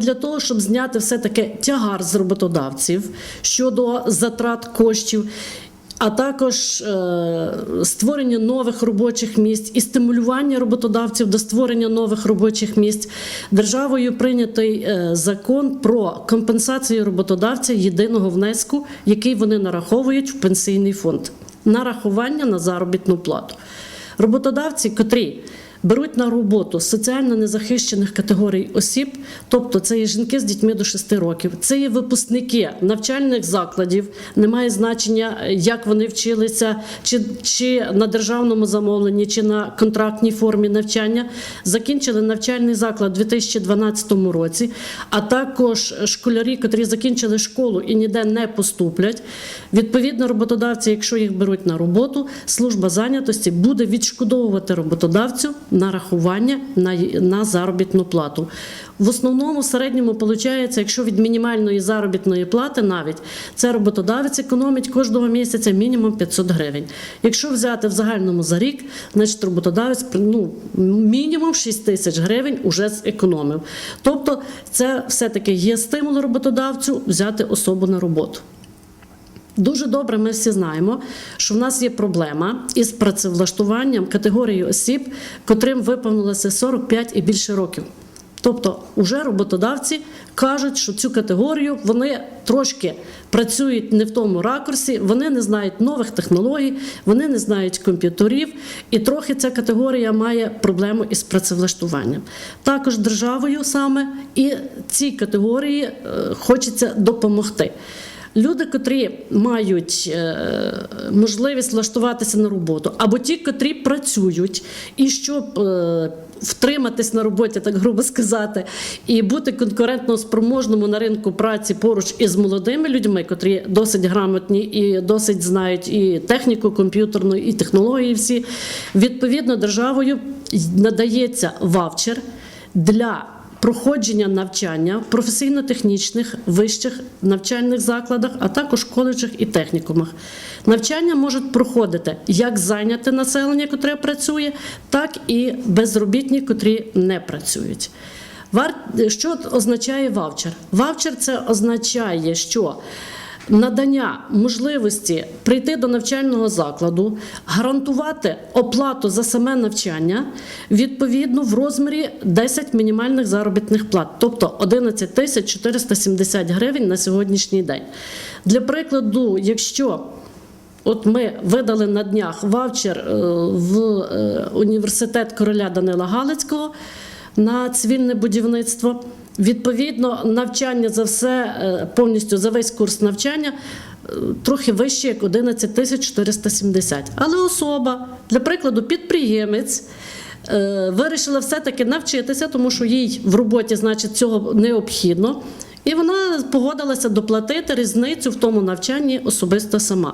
Для того, щоб зняти все таки тягар з роботодавців щодо затрат коштів, а також е, створення нових робочих місць і стимулювання роботодавців до створення нових робочих місць, державою прийнятий е, закон про компенсацію роботодавця єдиного внеску, який вони нараховують в пенсійний фонд, нарахування на заробітну плату. Роботодавці, котрі беруть на роботу соціально незахищених категорій осіб, тобто це є жінки з дітьми до 6 років, це є випускники навчальних закладів, немає значення, як вони вчилися, чи, чи на державному замовленні, чи на контрактній формі навчання, закінчили навчальний заклад у 2012 році, а також школярі, котрі закінчили школу і ніде не поступлять. Відповідно, роботодавці, якщо їх беруть на роботу, служба зайнятості буде відшкодовувати роботодавцю нарахування на, на заробітну плату. В основному в середньому виходить, якщо від мінімальної заробітної плати навіть це роботодавець економить кожного місяця мінімум 500 гривень. Якщо взяти в загальному за рік, значить роботодавець ну, мінімум 6 тисяч гривень уже зекономив. Тобто, це все-таки є стимул роботодавцю взяти особу на роботу. Дуже добре, ми всі знаємо, що в нас є проблема із працевлаштуванням категорії осіб, котрим виповнилося 45 і більше років. Тобто, уже роботодавці кажуть, що цю категорію вони трошки працюють не в тому ракурсі, вони не знають нових технологій, вони не знають комп'ютерів, і трохи ця категорія має проблему із працевлаштуванням. Також державою саме і цій категорії е, хочеться допомогти. Люди, котрі мають е, можливість влаштуватися на роботу, або ті, котрі працюють, і щоб е, втриматись на роботі, так грубо сказати, і бути конкурентно спроможному на ринку праці поруч із молодими людьми, котрі досить грамотні і досить знають і техніку комп'ютерну, і технології всі, відповідно державою надається вавчер для проходження навчання в професійно-технічних вищих навчальних закладах, а також коледжах і технікумах. Навчання можуть проходити як зайняте населення, котре працює, так і безробітні, котрі не працюють. Що означає вавчер? Вавчер це означає, що надання можливості прийти до навчального закладу, гарантувати оплату за саме навчання відповідно в розмірі 10 мінімальних заробітних плат, тобто 11 тисяч 470 гривень на сьогоднішній день. Для прикладу, якщо От ми видали на днях вавчер е, в е, університет короля Данила Галицького на цивільне будівництво. Відповідно, навчання за все е, повністю за весь курс навчання е, трохи вище, як 11 тисяч 470. Але особа, для прикладу, підприємець. е, Вирішила все-таки навчитися, тому що їй в роботі, значить, цього необхідно, і вона погодилася доплатити різницю в тому навчанні особисто сама.